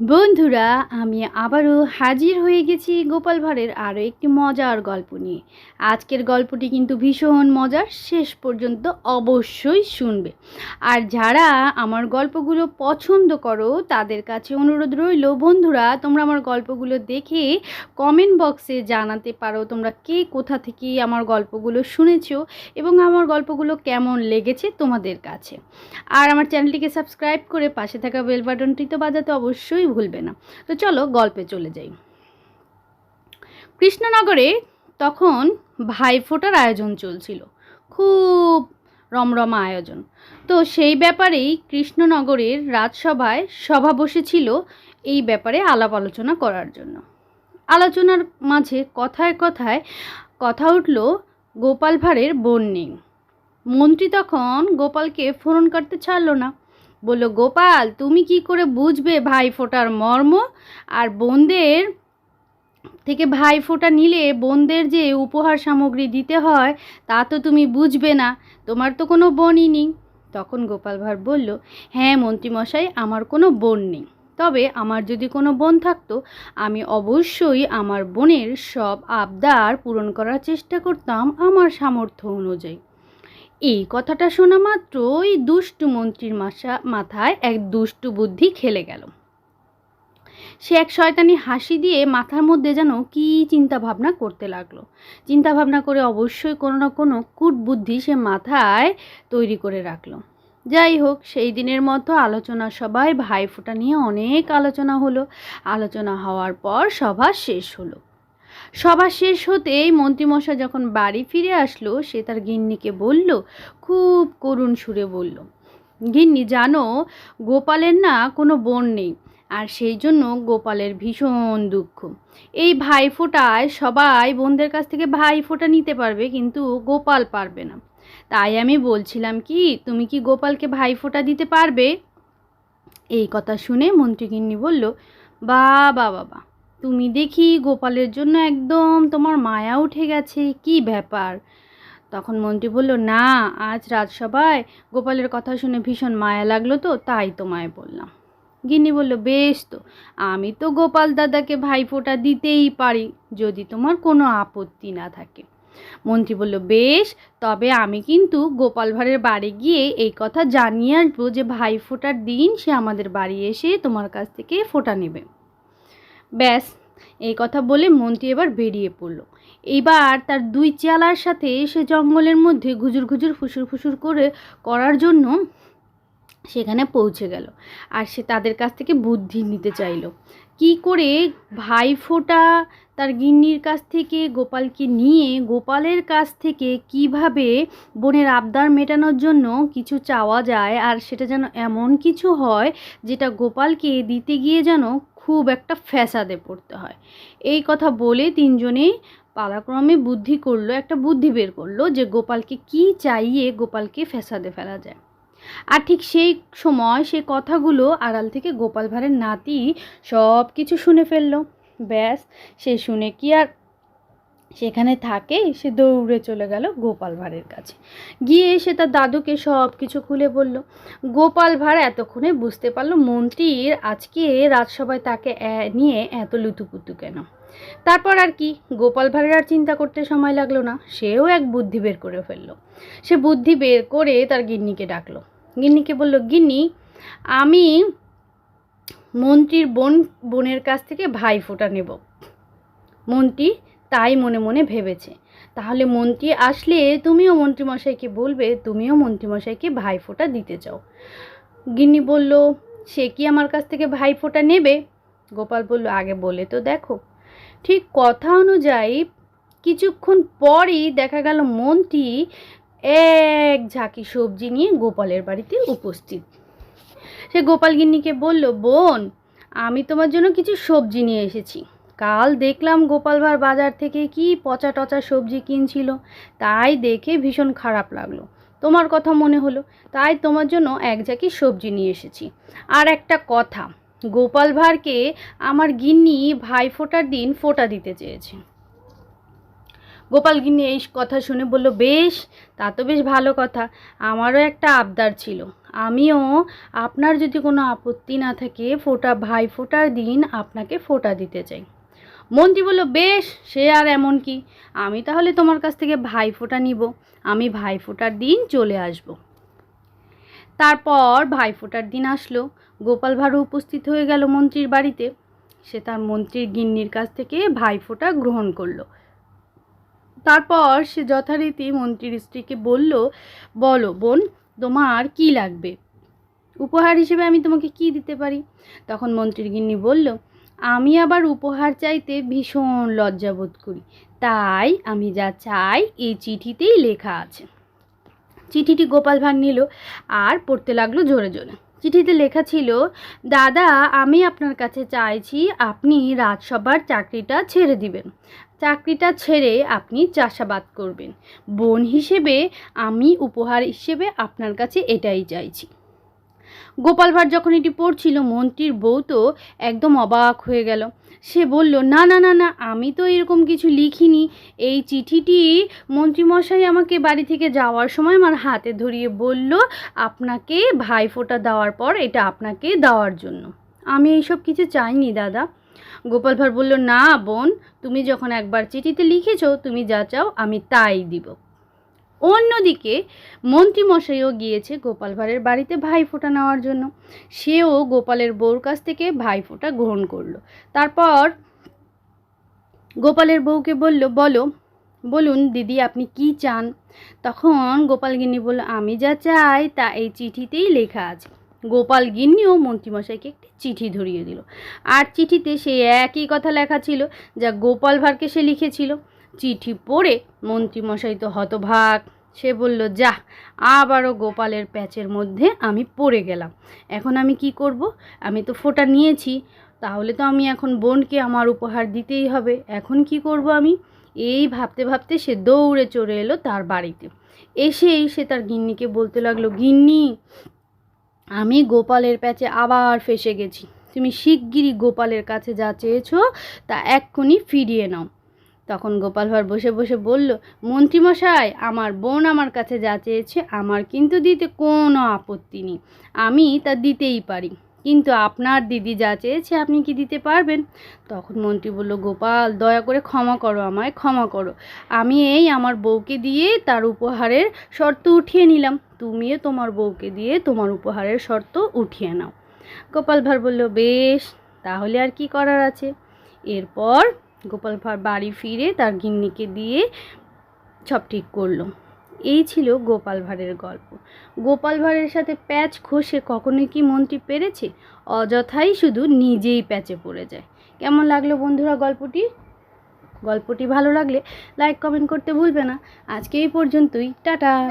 বন্ধুরা, আমি আবারও হাজির হয়ে গেছি গোপাল ভাঁড়ের আরও একটি মজার গল্প নিয়ে। আজকের গল্পটি কিন্তু ভীষণ মজার, শেষ পর্যন্ত অবশ্যই শুনবে। আর যারা আমার গল্পগুলো পছন্দ করো, তাদের কাছে অনুরোধ রইল, বন্ধুরা, তোমরা আমার গল্পগুলো দেখে কমেন্ট বক্সে জানাতে পারো তোমরা কে কোথা থেকে আমার গল্পগুলো শুনেছো এবং আমার গল্পগুলো কেমন লেগেছে তোমাদের কাছে। আর আমার চ্যানেলটিকে সাবস্ক্রাইব করে পাশে থাকা বেল বাটনটি তো বাজাতে অবশ্যই ভুলবে না। তো চলো গল্পে চলে যাই। কৃষ্ণনগরে তখন ভাইফোঁটার আয়োজন চলছিল। খুব রমরমা আয়োজন। তো সেই ব্যাপারেই কৃষ্ণনগরের রাজসভায় সভা বসেছিল এই ব্যাপারে আলাপ আলোচনা করার জন্য। আলোচনার মাঝে কথায় কথায় কথা উঠল গোপাল ভাঁড়ের বোন নেই মন্ত্রী তখন গোপালকে ফোরন কাটতে ছাড়লো না। বলল, গোপাল, তুমি কি করে বুঝবে ভাই ফোটার মর্ম? আর বোনদের থেকে ভাই ফোঁটা নিলে বোনদের যে উপহার সামগ্রী দিতে হয়, তা তো তুমি বুঝবে না। তোমার তো কোনো বোনই নেই। তখন গোপাল ভাঁড় বলল হ্যাঁ মন্ত্রীমশাই, আমার কোনো বোন নেই। তবে আমার যদি কোনো বোন থাকতো, আমি অবশ্যই আমার বোনের সব আবদার পূরণ করার চেষ্টা করতাম আমার সামর্থ্য অনুযায়ী। এই কথাটা শোনা মাত্র ওই দুষ্টু মন্ত্রীর মাসা, মাথায় এক দুষ্টু বুদ্ধি খেলে গেল। সে এক শয়তানি হাসি দিয়ে মাথার মধ্যে যেন কী চিন্তা ভাবনা করতে লাগল। চিন্তা ভাবনা করে অবশ্যই কোনো না কোনো কূট বুদ্ধি সে মাথায় তৈরি করে রাখল। যাই হোক, সেই দিনের মতো আলোচনা সবাই ভাইফোঁটা নিয়ে অনেক আলোচনা হলো। আলোচনা হওয়ার পর সভা শেষ হলো। সভা শেষ হতেই মন্ত্রীমশাই যখন বাড়ি ফিরে আসলো, সে তার গিন্নিকে বলল, খুব করুণ সুরে বলল, গিন্নি জানো, গোপালের না কোনো বোন নেই, আর সেই জন্য গোপালের ভীষণ দুঃখ। এই ভাইফোঁটায় সবাই বোনদের কাছ থেকে ভাইফোঁটা নিতে পারবে, কিন্তু গোপাল পারবে না। তাই আমি বলছিলাম কি, তুমি কি গোপালকে ভাইফোঁটা দিতে পারবে? এই কথা শুনে মন্ত্রী মন্ত্রীগিন্নি বলল বাবা বাবা। তুমি দেখি গোপালের জন্য একদম তোমার মায়া উঠে গেছে, কি ব্যাপার? তখন মন্ত্রী বলল, না, আজ রাজসভায় গোপালের কথা শুনে ভীষণ মায়া লাগল তো, তাই তোমায় বললাম। গিন্নি বলল, বেশ তো, আমি তো গোপাল দাদাকে ভাইফোঁটা দিতেই পারি, যদি তোমার কোনো আপত্তি না থাকে। মন্ত্রী বলল, বেশ, তবে আমি কিন্তু গোপাল ভাঁড়ের বাড়ি গিয়ে এই কথা জানিয়ে আসব যে ভাইফোঁটার দিন সে আমাদের বাড়ি এসে তোমার কাছ থেকে ফোঁটা নেবে। ব্যাস, এই কথা বলে মন্ত্রী এবার বেরিয়ে পড়ল। এইবার তার দুই চেলার সাথে সে জঙ্গলের মধ্যে ঘুজুর ঘুজুর ফুসুর ফুসুর করে করার জন্য সেখানে পৌঁছে গেল। আর সে তাদের কাছ থেকে বুদ্ধি নিতে চাইল। কি করে ভাইফোঁটা তার গিন্নির কাছ থেকে, গোপালকে নিয়ে, গোপালের কাছ থেকে কীভাবে বোনের আবদার মেটানোর জন্য কিছু চাওয়া যায় আর সেটা যেন এমন কিছু হয় যেটা গোপালকে দিতে গিয়ে যেন খুব একটা ফ্যাসাদে পড়তে হয়। এই কথা বলে তিনজনেই পালাক্রমে বুদ্ধি করল, একটা বুদ্ধি বের করল যে গোপালকে কি চাইয়ে গোপালকে ফ্যাসাদে ফেলা যায়। আর ঠিক সেই সময় সে কথাগুলো আড়াল থেকে গোপাল ভাঁড়ের নাতি সব কিছু শুনে ফেলল। ব্যাস, সে শুনে কি আর সেখানে থাকে, সে দৌড়ে চলে গেল গোপাল ভাঁড়ের কাছে। গিয়ে সে তার দাদুকে সব কিছু খুলে বলল। গোপাল ভাঁড় এতক্ষণে বুঝতে পারল মন্ত্রীর আজকে রাজসভায় তাকে নিয়ে এত লুতুপুতু কেন। তারপর আর কি, গোপাল ভাঁড়ের আর চিন্তা করতে সময় লাগল না, সেও এক বুদ্ধি বের করে ফেলল। সে বুদ্ধি বের করে তার গিন্নিকে ডাকলো। গিন্নিকে বলল, গিন্নি, আমি মন্ত্রীর বোন, বোনের কাছ থেকে ভাই ফোঁটা নেব। মন্ত্রী তাই মনে মনে ভেবেছে। তাহলে মন্ত্রী আসলে তুমিও মন্ত্রীমশাইকে বলবে, তুমিও মন্ত্রীমশাইকে ভাই ফোঁটা দিতে চাও। গিন্নি বলল, সে কি আমার কাছ থেকে ভাই ফোঁটা নেবে? গোপাল বলল, আগে বলে তো দেখো। ঠিক কথা অনুযায়ী কিছুক্ষণ পরই দেখা গেল মন্ত্রী এক ঝাঁকি সবজি নিয়ে গোপালের বাড়িতে উপস্থিত। সে গোপাল গিন্নিকে বলল, বোন, আমি তোমার জন্য কিছু সবজি নিয়ে এসেছি। কাল দেখলাম গোপাল ভাঁড় বাজার থেকে কি পচা টচা সবজি কিনছিল। তাই দেখে ভীষণ খারাপ লাগল। তোমার কথা মনে হলো, তাই তোমার জন্য এক ঝাঁকি সবজি নিয়ে এসেছি। আর একটা কথা, গোপাল ভাঁড়কে আমার গিন্নি ভাই ফোটার দিন ফোটা দিতে চেয়েছে। গোপাল গিন্নি এই কথা শুনে বলল, বেশ, তা তো বেশ ভালো কথা। আমারও একটা আবদার ছিল। আমিও আপনার যদি কোনো আপত্তি না থাকে, ফোটা, ভাই ফোটার দিন আপনাকে ফোটা দিতে চাই। মন্ত্রী বলল, বেশ, সে আর এমন কি? আমি তাহলে তোমার কাছ থেকে ভাই ফোঁটা নিব। আমি ভাই ফোঁটার দিন চলে আসব। তারপর ভাই ফোঁটার দিন আসলো। গোপাল ভাঁড়ও উপস্থিত হয়ে গেল মন্ত্রীর বাড়িতে। সে তার মন্ত্রীর গিন্নির কাছ থেকে ভাই ফোঁটা গ্রহণ করল। তারপর সে যথারীতি মন্ত্রীর স্ত্রীকে বলল, বলো বোন, তোমার কি লাগবে? উপহার হিসেবে আমি তোমাকে কি দিতে পারি? তখন মন্ত্রীর গিন্নি বলল আমি আবার উপহার চাইতে ভীষণ লজ্জাবোধ করি। তাই আমি যা চাই এই চিঠিতেই লেখা আছে। চিঠিটি গোপাল ভাঁড় নিল আর পড়তে লাগল জোরে জোরে। চিঠিতে লেখা ছিল, দাদা, আমি আপনার কাছে চাইছি আপনি রাজসভার চাকরিটা ছেড়ে দিবেন। চাকরিটা ছেড়ে আপনি চাষাবাদ করবেন। বোন হিসেবে আমি উপহার হিসেবে আপনার কাছে এটাই চাইছি। গোপাল ভাঁড় যখন এটি পড়ছিল, মন্ত্রীর বউ তো একদম অবাক হয়ে গেল। সে বলল, না না না না, আমি তো এরকম কিছু লিখিনি। এই চিঠিটি মন্ত্রীমশাই আমাকে বাড়ি থেকে যাওয়ার সময় আমার হাতে ধরিয়ে বলল, আপনাকে ভাইফোঁটা দেওয়ার পর এটা আপনাকে দেওয়ার জন্য। আমি এইসব কিছু চাইনি, দাদা। গোপাল ভাঁড় বলল, না, বোন, তুমি যখন একবার চিঠিতে লিখেছো, তুমি যা চাও, আমি তাই দিব। অন্যদিকে মন্ত্রীমশাইও গিয়েছে গোপাল ভাঁড়ের বাড়িতে ভাইফোঁটা নেওয়ার জন্য। সেও গোপালের বউর কাছ থেকে ভাইফোঁটা গ্রহণ করল। তারপর গোপালের বউকে বলল, বলো, বলুন দিদি, আপনি কি চান? তখন গোপাল গিন্নি বলল, আমি যা চাই তা এই চিঠিতেই লেখা আছে। গোপাল গিন্নিও মন্ত্রীমশাইকে একটি চিঠি ধরিয়ে দিল। আর চিঠিতে সে একই কথা লেখা ছিল যা গোপাল ভাঁড়কে সে লিখেছিল। চিঠি পড়ে মন্ত্রীমশাই তো হতভাগ। সে বলল, যা, আবারও গোপালের প্যাচের মধ্যে আমি পড়ে গেলাম। এখন আমি কি করব? আমি তো ফোঁটা নিয়েছি। তাহলে তো আমি এখন বোনকে আমার উপহার দিতেই হবে। এখন কি করব আমি? এই ভাবতে ভাবতে সে দৌড়ে চড়ে এলো তার বাড়িতে। এসেই সে তার গিন্নিকে বলতে লাগল, গিন্নি, আমি গোপালের প্যাচে আবার ফেসে গেছি। তুমি শিগগিরই গোপালের কাছে যা চেয়েছো তা এক্ষুনি ফিরিয়ে নাও। তখন গোপাল ভাঁড় বসে বসে বলল, মন্ত্রীমশাই, আমার বোন আমার কাছে যা চেয়েছে, আমার কিন্তু দিতে কোনো আপত্তি নেই। আমি তা দিতেই পারি। কিন্তু আপনার দিদি যা চেয়েছে, আপনি কি দিতে পারবেন? তখন মন্ত্রী বলল, গোপাল, দয়া করে ক্ষমা করো আমায়, ক্ষমা করো। আমি এই আমার বউকে দিয়ে তার উপহারের শর্ত উঠিয়ে নিলাম। তুমিও তোমার বউকে দিয়ে তোমার উপহারের শর্ত উঠিয়ে নাও। গোপাল ভাঁড় বলল, বেশ, তাহলে আর কি করার আছে? এরপর গোপাল ভাঁড় বাড়ি ফিরে তার গিন্নিকে দিয়ে সব ঠিক করল। এই ছিল গোপাল ভাঁড়ের গল্প। গোপাল ভাঁড়ের সাথে প্যাচ খসে কখনোই কি মন্ত্রী পেরেছে? অযথাই শুধু নিজেই প্যাচে পড়ে যায়। কেমন লাগল বন্ধুরা গল্পটি? গল্পটি ভালো লাগলে লাইক কমেন্ট করতে ভুলবে না। আজকে এই পর্যন্তই। টাটা।